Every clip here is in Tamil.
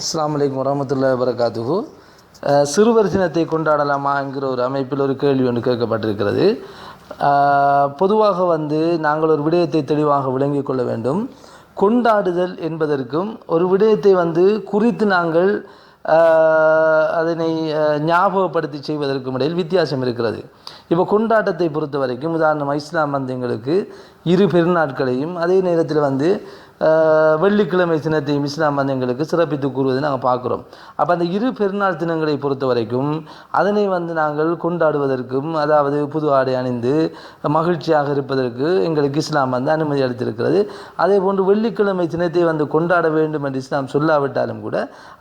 அஸ்லாம் அலைக்கும் வரமத்துல்லா வரகாத்துகு சிறுவர் தினத்தை கொண்டாடலாமா என்கிற ஒரு அமைப்பில் ஒரு கேள்வி ஒன்று கேட்கப்பட்டிருக்கிறது. பொதுவாக வந்து நாங்கள் ஒரு விடயத்தை தெளிவாக விளங்கிக் கொள்ள வேண்டும். கொண்டாடுதல் என்பதற்கும் ஒரு விடயத்தை வந்து குறித்து நாங்கள் அதனை ஞாபகப்படுத்தி செய்வதற்கும் இடையில் வித்தியாசம் இருக்கிறது. இப்போ கொண்டாட்டத்தை பொறுத்த வரைக்கும் உதாரணமாக இஸ்லாம் வந்து எங்களுக்கு இரு பெருநாட்களையும் அதே நேரத்தில் வந்து வெள்ளிக்கிழமை தினத்தையும் இஸ்லாம் வந்து எங்களுக்கு சிறப்பித்து கூறுவதை நாங்கள் பார்க்குறோம். அப்போ அந்த இரு பெருநாள் தினங்களை பொறுத்த வரைக்கும் அதனை வந்து நாங்கள் கொண்டாடுவதற்கும் அதாவது புது ஆடை அணிந்து மகிழ்ச்சியாக இருப்பதற்கு எங்களுக்கு இஸ்லாம் வந்து அனுமதி அளித்திருக்கிறது. அதே போன்று வெள்ளிக்கிழமை தினத்தை வந்து கொண்டாட வேண்டும் என்று இஸ்லாம் சொல்லாவிட்டாலும் கூட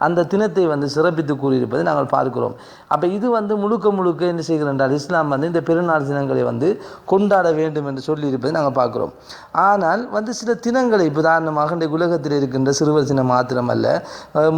அந்த தினத்தை வந்து சிறப்பித்து கூறியிருப்பதை நாங்கள் பார்க்கிறோம். அப்போ இது வந்து முழுக்க முழுக்க என்ன செய்கிறோம் என்றால் இஸ்லாம் வந்து இந்த பெருநாள் தினங்களை வந்து கொண்டாட வேண்டும் என்று சொல்லியிருப்பதை நாங்கள் பார்க்குறோம். ஆனால் வந்து சில தினங்களை இப்போ உதாரணமாக இந்த உலகத்தில் இருக்கின்ற சிறுவர் சினம் மாத்திரமல்ல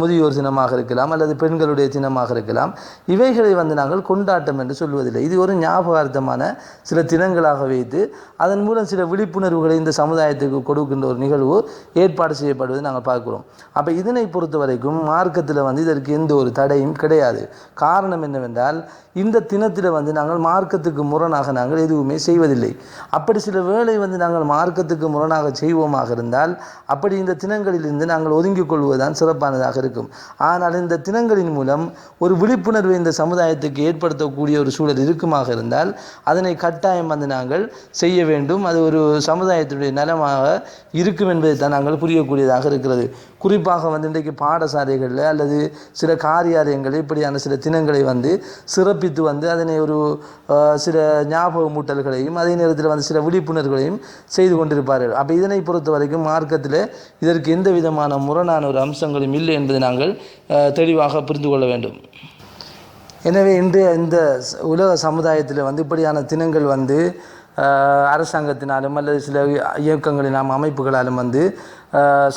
முதியோர் சினமாக இருக்கலாம் அல்லது பெண்களுடைய சினமாக இருக்கலாம். இவைகளை வந்து நாங்கள் கொண்டாட்டம் என்று சொல்வதில்லை. இது ஒரு ஞாபகார்த்தமான சில தினங்களாக வைத்து அதன் மூலம் சில விழிப்புணர்வுகளை இந்த சமுதாயத்துக்கு கொடுக்கின்ற ஒரு நிகழ்வு ஏற்பாடு செய்யப்படுவதை நாங்கள் பார்க்கிறோம். அப்போ இதனை பொறுத்த வரைக்கும் மார்க்கத்தில் வந்து இதற்கு எந்த ஒரு தடையும் கிடையாது. காரணம் என்னவென்றால் இந்த தினத்தில் வந்து நாங்கள் மார்க்கத்துக்கு முரணாக நாங்கள் எதுவுமே செய்வதில்லை. அப்படி சில வேளை வந்து நாங்கள் மார்க்கத்துக்கு முரணாக செய்வோமாக இருந்தால் அப்படி இந்த தினங்களிலிருந்து நாங்கள் ஒதுங்கிக் கொள்வதுதான் சிறப்பானதாக இருக்கும். ஆனால் இந்த தினங்களின் மூலம் ஒரு விழிப்புணர்வை இந்த சமுதாயத்துக்கு ஏற்படுத்தக்கூடிய ஒரு சூழல் இருக்குமாக இருந்தால் அதனை கட்டாயம் வந்து நாங்கள் செய்ய வேண்டும். அது ஒரு சமுதாயத்தினுடைய நலமாக இருக்கும் என்பதை தான் நாங்கள் புரியக்கூடியதாக இருக்கிறது. குறிப்பாக வந்து இன்றைக்கு பாடசாலைகளில் அல்லது சில காரியாலயங்களில் இப்படியான சில தினங்களை வந்து சிறப்பித்து வந்து அதனை ஒரு சில ஞாபகமூட்டல்களையும் அதே நேரத்தில் வந்து சில விழிப்புணர்வுகளையும் செய்து கொண்டிருப்பார்கள். அப்போ இதனை பொறுத்த வரைக்கும் மார்க்கத்தில் இதற்கு எந்த விதமான முரணான ஒரு அம்சங்களும் இல்லை என்பதை நாங்கள் தெளிவாக புரிந்து கொள்ள வேண்டும். எனவே இன்றைய இந்த உலக சமுதாயத்தில் வந்து இப்படியான தினங்கள் வந்து அரசாங்கத்தினாலும் அல்லது சில இயக்கங்களினாலும் அமைப்புகளாலும் வந்து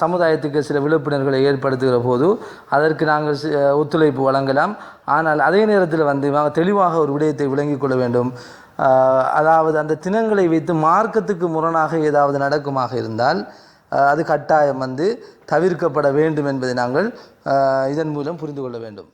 சமுதாயத்துக்கு சில விழிப்புணர்வுகளை ஏற்படுத்துகிற போது அதற்கு நாங்கள் ஒத்துழைப்பு வழங்கலாம். ஆனால் அதே நேரத்தில் வந்து தெளிவாக ஒரு விடயத்தை விளங்கிக் கொள்ள வேண்டும். அதாவது அந்த தினங்களை வைத்து மார்க்கத்துக்கு முரணாக ஏதாவது நடக்குமாக இருந்தால் அது கட்டாயம் வந்து தவிர்க்கப்பட வேண்டும் என்பதை நாங்கள் இதன் மூலம் புரிந்து கொள்ள வேண்டும்.